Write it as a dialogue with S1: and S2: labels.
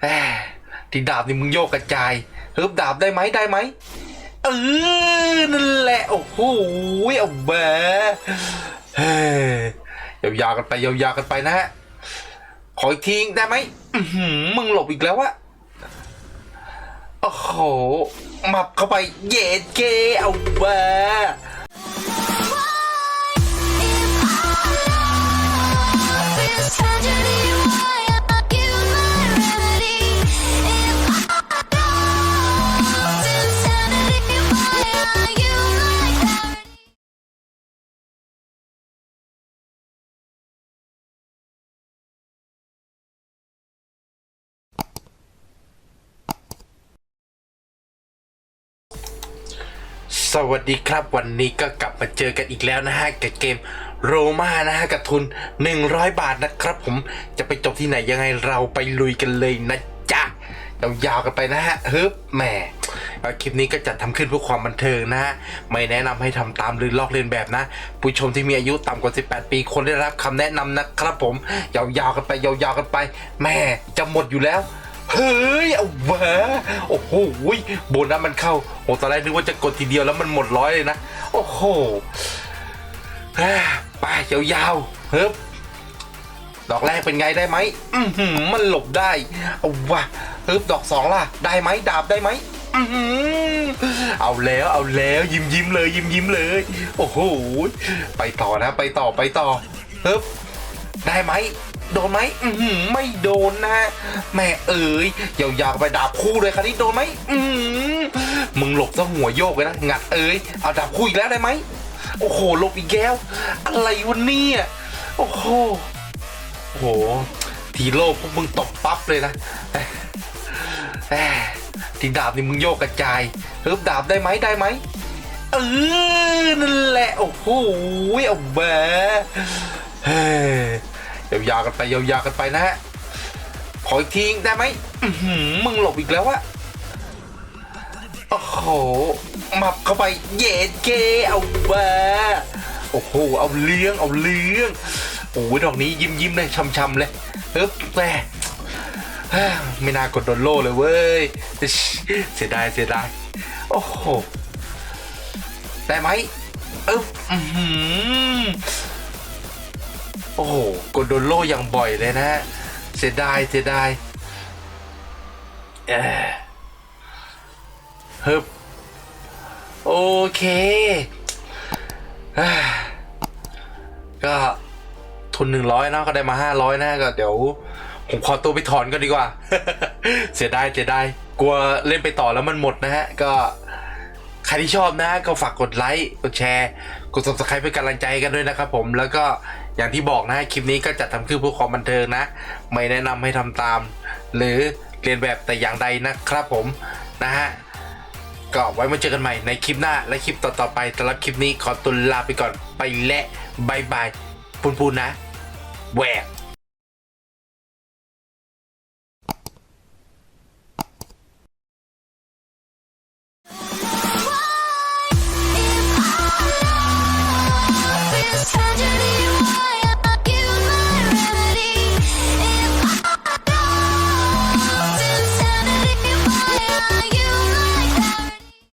S1: แหมที่ดาบนี่มึงโยกกระจายเฮิบดาบได้ไหมได้ไหมเออนั่นแหละโอ้โหเอาแบเฮ้ยยาวๆกันไปยาวๆกันไปนะฮะขออีกทีได้ไหมมึงหลบอีกแล้วอะโอ้โหหมับเข้าไปเย็ดเกเอาแบ สวัสดีครับวันนี้ก็กลับมาเจอกันอีกแล้วนะฮะกับเกมโรมานะฮะกับทุน 100 บาทนะครับ ผมจะไปจบที่ไหนยังไงเราไปลุยกันเลยนะจ๊ะยาวๆกันไปนะฮะฮึบแหมคลิปนี้ก็จัดทำขึ้นเพื่อความบันเทิงนะฮะไม่แนะนำให้ทำตามหรือลอกเลียนแบบนะ ผู้ชมที่มีอายุต่ำกว่า 18 ปีควรได้รับคำแนะนำนะครับผมยาวๆกันไปยาวๆกันไปแหม่จะหมดอยู่แล้ว เฮ้ยเอาแหวะโอ้โหโบนัสมันเข้าโอ้ตอนแรกนึกว่าจะกดทีเดียวแล้วมันหมดร้อยเลยนะ โอ้โหไปยาวๆเฮ้บดอกแรกเป็นไงได้ไหมอือหือมันหลบได้เอาวะเฮ้บดอกสองล่ะ ได้ไหมดาบได้ไหมอือหือเอาแล้วเอาแล้วยิ้มยิ้มเลยยิ้มยิ้มเลย โอ้โห ไปต่อนะ ไปต่อไปต่อเฮ้บได้ไหม โดนไหมอือหือไม่โดนนะแม่เอ๋ยยาวๆไปดาบคู่เลยคราวนี้โดนไหมอือหือมึงหลบซะหัวโยกเลยนะงัดเอ๋ยเอาดาบคู่อีกแล้วได้ไหมโอ้โหหลบอีกแล้วอะไรวะเนี่ยโอ้โหโอ้โหทีโลพวกมึงตบปั๊บเลยนะทีดาบนี่มึงโยกกระจายเฮิบดาบได้ไหมได้ไหมเออนั่นแหละ โอ้โหเอาแบ้ ยาวๆกันไปยาวๆกันไปนะฮะขออีกทีได้ไหมมึงหลบอีกแล้วอะโอ้โหหมับเข้าไปเย็ดเกเอาแบโอ้โห เอาเลี้ยง เอาเลี้ยง โอ้ยดอกนี้ยิ้มยิ้มเลยช่ำๆเลยเฮ้ยแม่ไม่น่ากดโดนโลเลยเว้ย เสียดายเสียดาย โอ้โห ได้ไหมเอ๊บอื้อหือ โอ้โหกดโดนโล่อย่างบ่อยเลยนะฮะเสียดายเสียดายเอ่อฮึบโอเคก็ทุนหนึ่งร้อยนะก็ได้มาห้าร้อยนะก็เดี๋ยวผมขอตัวไปถอนก็ดีกว่า เสียดายเสียดายกลัวเล่นไปต่อแล้วมันหมดนะฮะ ก็ รที่ชอบนะก็ฝากกดไลค์กดแชร์กด subscribe เป็นกำลังใจกันด้วยนะครับผมแล้วก็อย่างที่บอกนะคลิปนี้ก็จัดทำขึ้นเพื่อความบันเทิงนะ ไม่แนะนำให้ทำตาม หรือเรียนแบบแต่อย่างใดนะครับผมนะฮะก็ไว้มาเจอกันใหม่ในคลิปหน้าและคลิปต่อๆไปสำหรับคลิปนี้ขอตุลลาไปก่อนไปและบายบายพูนๆนะแหวก